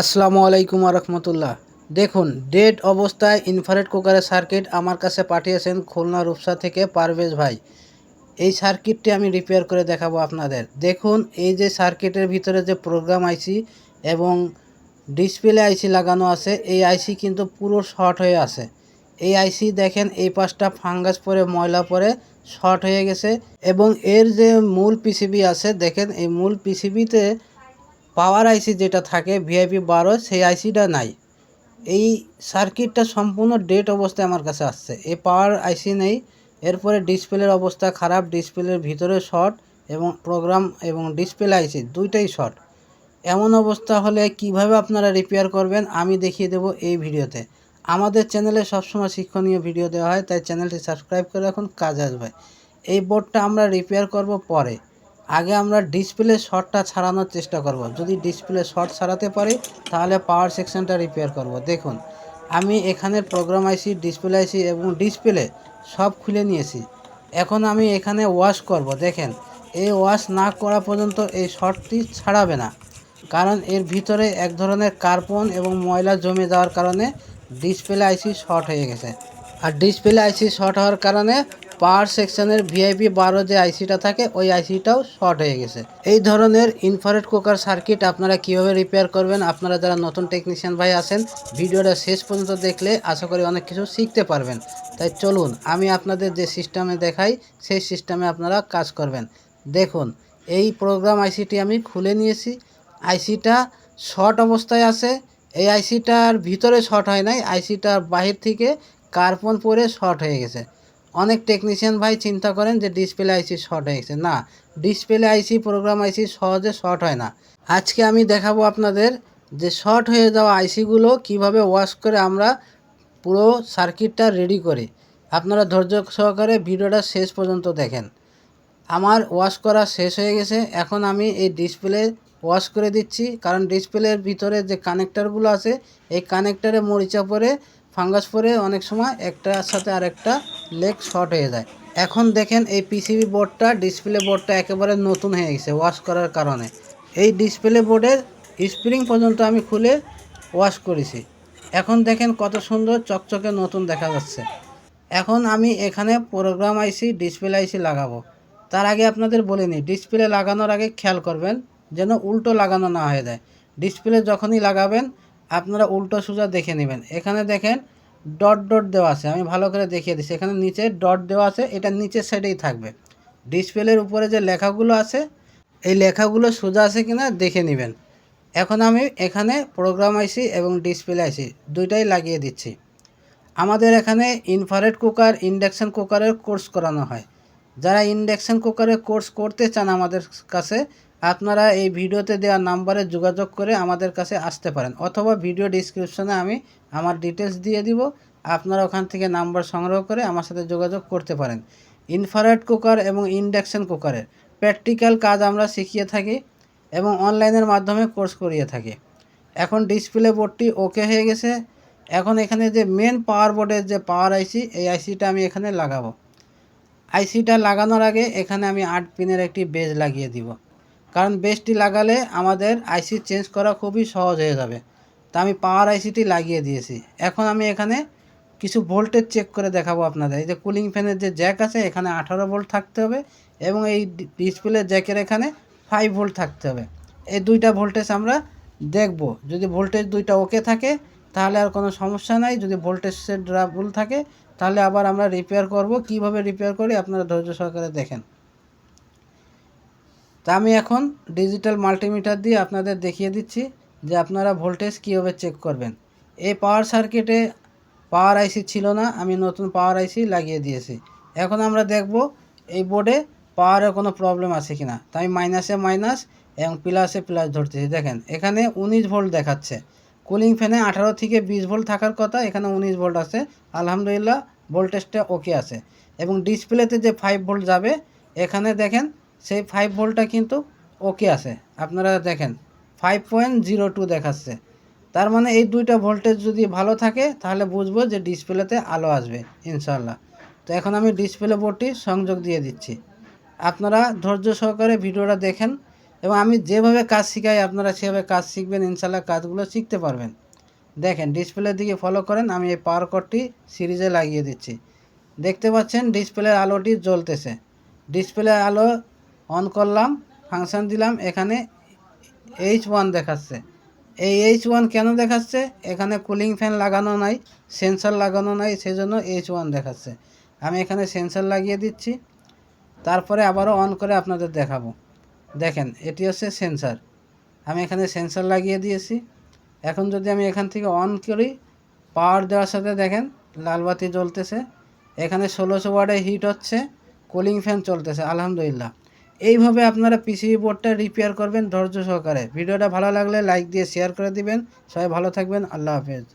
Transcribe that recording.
আসসালামু আলাইকুম রহমতুল্লাহ। দেখুন, ডেড অবস্থায় ইনফারেট কুকারের সার্কিট আমার কাছে পাঠিয়েছেন খুলনা রূপসা থেকে পারভেজ ভাই। এই সার্কিটটি আমি রিপেয়ার করে দেখাবো আপনাদের। দেখুন, এই যে সার্কিটের ভিতরে যে প্রোগ্রাম আইসি এবং ডিসপ্লে আইসি লাগানো আছে, এই আইসি কিন্তু পুরো শর্ট হয়ে আছে। এই আইসি দেখেন, এই পাশটা ফাঙ্গাস পরে, ময়লা পরে শর্ট হয়ে গেছে এবং এর যে মূল পিসিবি আছে, দেখেন, এই মূল পিসিবিতে পাওয়ার আইসি যেটা থাকে ভিআইপি বারো, সেই আইসিটা নাই। এই সার্কিটটা সম্পূর্ণ ডেট অবস্থায় আমার কাছে আসছে। এই পাওয়ার আইসি নেই। এরপরে ডিসপ্লের অবস্থা খারাপ, ডিসপ্লের ভিতরে শর্ট এবং প্রোগ্রাম এবং ডিসপ্লে আইসি, দুইটাই শর্ট। এমন অবস্থা হলে কীভাবে আপনারা রিপেয়ার করবেন, আমি দেখিয়ে দেব এই ভিডিওতে। আমাদের চ্যানেলে সবসময় শিক্ষণীয় ভিডিও দেওয়া হয়, তাই চ্যানেলটি সাবস্ক্রাইব করে রাখুন, কাজ আসবে। এই বোর্ডটা আমরা রিপেয়ার করব পরে। আগে আমরা ডিসপ্লে শর্টটা ছাড়ানোর চেষ্টা করব। যদি ডিসপ্লে শর্ট ছাড়াতে পারি, তাহলে পাওয়ার সেকশনটা রিপেয়ার করব। দেখুন, আমি এখানে প্রোগ্রাম আইসি ডিসপ্লে আইসি এবং ডিসপ্লে সব খুলে নিয়েছি। এখন আমি এখানে ওয়াশ করব। দেখেন, এই ওয়াশ না করা পর্যন্ত এই শর্টটি ছাড়াবে না। কারণ এর ভিতরে এক ধরনের কার্বন এবং ময়লা জমে যাওয়ার কারণে ডিসপ্লে আইসি শর্ট হয়ে গেছে। আর ডিসপ্লে আইসি শর্ট হওয়ার কারণে পাওয়ার সেকশনের ভিআইপি বারো যে আইসিটা থাকে, ওই আইসিটাও শর্ট হয়ে গেছে। এই ধরনের ইনফারেট কুকার সার্কিট আপনারা কীভাবে রিপেয়ার করবেন? আপনারা যারা নতুন টেকনিশিয়ান ভাই আছেন, ভিডিওটা শেষ পর্যন্ত দেখলে আশা করি অনেক কিছু শিখতে পারবেন। তাই চলুন, আমি আপনাদের যে সিস্টেমে দেখাই, সেই সিস্টেমে আপনারা কাজ করবেন। দেখুন, এই প্রোগ্রাম আইসিটি আমি খুলে নিয়েছি। আইসিটা শর্ট অবস্থায় আছে। এই আইসিটার ভিতরে শর্ট হয় নাই, আইসিটার বাহির থেকে কার্বন পরে শর্ট হয়ে গেছে। অনেক টেকনিশিয়ান ভাই চিন্তা করেন যে ডিসপ্লে আইসি শর্ট হয়ে গেছে না ডিসপ্লে আইসি প্রোগ্রাম আইসি সহজে শর্ট হয় না। আজকে আমি দেখাবো আপনাদের যে শর্ট হয়ে যাওয়া আইসিগুলো কীভাবে ওয়াশ করে আমরা পুরো সার্কিটটা রেডি করি। আপনারা ধৈর্য সহকারে ভিডিওটা শেষ পর্যন্ত দেখেন। আমার ওয়াশ করা শেষ হয়ে গেছে। এখন আমি এই ডিসপ্লে ওয়াশ করে দিচ্ছি। কারণ ডিসপ্লের ভিতরে যে কানেক্টারগুলো আছে, এই কানেক্টারে মরিচা পরে ফাঙ্গাস পরে অনেক সময় একটার সাথে আরেকটা লেগ শর্ট হয়ে যায়। এখন দেখেন এই পিসিবি বোর্ডটা, ডিসপ্লে বোর্ডটা একেবারে নতুন হয়ে গেছে ওয়াশ করার কারণে। এই ডিসপ্লে বোর্ডের স্প্রিং পর্যন্ত আমি খুলে ওয়াশ করেছি। এখন দেখেন কত সুন্দর চকচকে নতুন দেখা যাচ্ছে। এখন আমি এখানে প্রোগ্রাম আইসি, ডিসপ্লে আইসি লাগাবো। তার আগে আপনাদের বলে নিই, ডিসপ্লে লাগানোর আগে খেয়াল করবেন যেন উল্টো লাগানো না হয়ে যায়। ডিসপ্লে যখনই লাগাবেন আপনারা উল্টো সোজা দেখে নেবেন। এখানে দেখেন ডট ডট দেওয়া আছে, আমি ভালো করে দেখিয়ে দিচ্ছি। এখানে নিচে ডট দেওয়া আছে, এটা নিচের সাইডেই থাকবে। ডিসপ্লের উপরে যে লেখাগুলো আছে, এই লেখাগুলো সোজা আছে কিনা দেখে নেবেন। এখন আমি এখানে প্রোগ্রাম আইসি এবং ডিসপ্লে আইসি দুইটাই লাগিয়ে দিচ্ছি। আমাদের এখানে ইনফারেট কুকার ইন্ডাকশান কুকারের কোর্স করানো হয়। যারা ইন্ডাকশান কুকারের কোর্স করতে চান আমাদের কাছে আপনারা এই ভিডিওতে দেওয়া নাম্বারে যোগাযোগ করে আমাদের কাছে আসতে পারেন অথবা ভিডিও ডিসক্রিপশনে আমি আমার ডিটেলস দিয়ে দিব। আপনারা ওখান থেকে নাম্বার সংগ্রহ করে আমার সাথে যোগাযোগ করতে পারেন। ইনফারেট কুকার এবং ইন্ডাকশান কুকারের প্র্যাকটিক্যাল কাজ আমরা শিখিয়ে থাকি এবং অনলাইনের মাধ্যমে কোর্স করিয়ে থাকি। এখন ডিসপ্লে বোর্ডটি ওকে হয়ে গেছে। এখন এখানে যে মেন পাওয়ার বোর্ডের যে পাওয়ার আইসি এই আইসিটা আমি এখানে লাগাবো। আইসিটা লাগানোর আগে এখানে আমি আট পিনের একটি বেজ লাগিয়ে দিব। কারণ বেসটি লাগালে আমাদের আইসি চেঞ্জ করা খুবই সহজ হয়ে যাবে। তা আমি পাওয়ার আইসিটি লাগিয়ে দিয়েছি। এখন আমি এখানে কিছু ভোল্টেজ চেক করে দেখাবো আপনাদের। এই যে কুলিং ফ্যানের যে জ্যাক আছে, এখানে আঠারো ভোল্ট থাকতে হবে এবং এই ডিসপ্লে জ্যাকের এখানে ফাইভ ভোল্ট থাকতে হবে। এই দুইটা ভোল্টেজ আমরা দেখব। যদি ভোল্টেজ দুইটা ওকে থাকে, তাহলে আর কোনো সমস্যা নাই। যদি ভোল্টেজের ভুল থাকে, তাহলে আবার আমরা রিপেয়ার করব। কীভাবে রিপেয়ার করি, আপনারা ধৈর্য সহকারে দেখেন। তা আমি এখন ডিজিটাল মাল্টিমিটার দিয়ে আপনাদের দেখিয়ে দিচ্ছি যে আপনারা ভোল্টেজ কীভাবে চেক করবেন। এই পাওয়ার সার্কিটে পাওয়ার আইসি ছিল না, আমি নতুন পাওয়ার আইসি লাগিয়ে দিয়েছি। এখন আমরা দেখব এই বোর্ডে পাওয়ারের কোনো প্রবলেম আছে কিনা। তাই আমি মাইনাসে মাইনাস এবং প্লাসে প্লাস ধরতেছি। দেখেন, এখানে উনিশ ভোল্ট দেখাচ্ছে। কুলিং ফ্যানে আঠারো থেকে বিশ ভোল্ট থাকার কথা, এখানে উনিশ ভোল্ট আছে। আলহামদুলিল্লাহ ভোল্টেজটা ওকে আছে। এবং ডিসপ্লেতে যে ফাইভ ভোল্ট যাবে, এখানে দেখেন সেই ফাইভ ভোল্টটা কিন্তু ওকে আছে। আপনারা দেখেন ফাইভ পয়েন্ট জিরো টু দেখাচ্ছে। তার মানে এই দুইটা ভোল্টেজ যদি ভালো থাকে, তাহলে বুঝব যে ডিসপ্লেতে আলো আসবে ইনশাল্লাহ তো এখন আমি ডিসপ্লে বোর্ডটি সংযোগ দিয়ে দিচ্ছি। আপনারা ধৈর্য সহকারে ভিডিওটা দেখেন এবং আমি যেভাবে কাজ শিখাই, আপনারা সেভাবে কাজ শিখবেন ইনশাল্লাহ কাজগুলো শিখতে পারবেন। দেখেন ডিসপ্লের দিকে ফলো করেন, আমি এই পাওয়ার কটটি সিরিজে লাগিয়ে দিচ্ছি। দেখতে পাচ্ছেন ডিসপ্লের আলোটি জ্বলতেছে। ডিসপ্লের আলো অন করলাম ফাংশন দিলাম, এখানে এইচ ওয়ান দেখাচ্ছে। এই এইচ ওয়ান কেন দেখাচ্ছে? এখানে কুলিং ফ্যান লাগানো নাই সেন্সর লাগানো নাই, সেজন্য এইচ ওয়ান দেখাচ্ছে। আমি এখানে সেন্সর লাগিয়ে দিচ্ছি, তারপরে আবারও অন করে আপনাদের দেখাবো। দেখেন, এটি হচ্ছে সেন্সার আমি এখানে সেন্সর লাগিয়ে দিয়েছি। এখন যদি আমি এখান থেকে অন করি পাওয়ার দেওয়ার সাথে দেখেন লালবাতি জ্বলতেছে। এখানে ষোলোশো ওয়ার্ডে হিট হচ্ছে কুলিং ফ্যান চলতেছে, আলহামদুলিল্লাহ। এইভাবে আপনারা পিসিবি বোর্ডটা রিপেয়ার করবেন ধৈর্য সহকারে। ভিডিওটা ভালো লাগলে লাইক দিয়ে শেয়ার করে দিবেন। সবাই ভালো থাকবেন। আল্লাহ হাফেজ।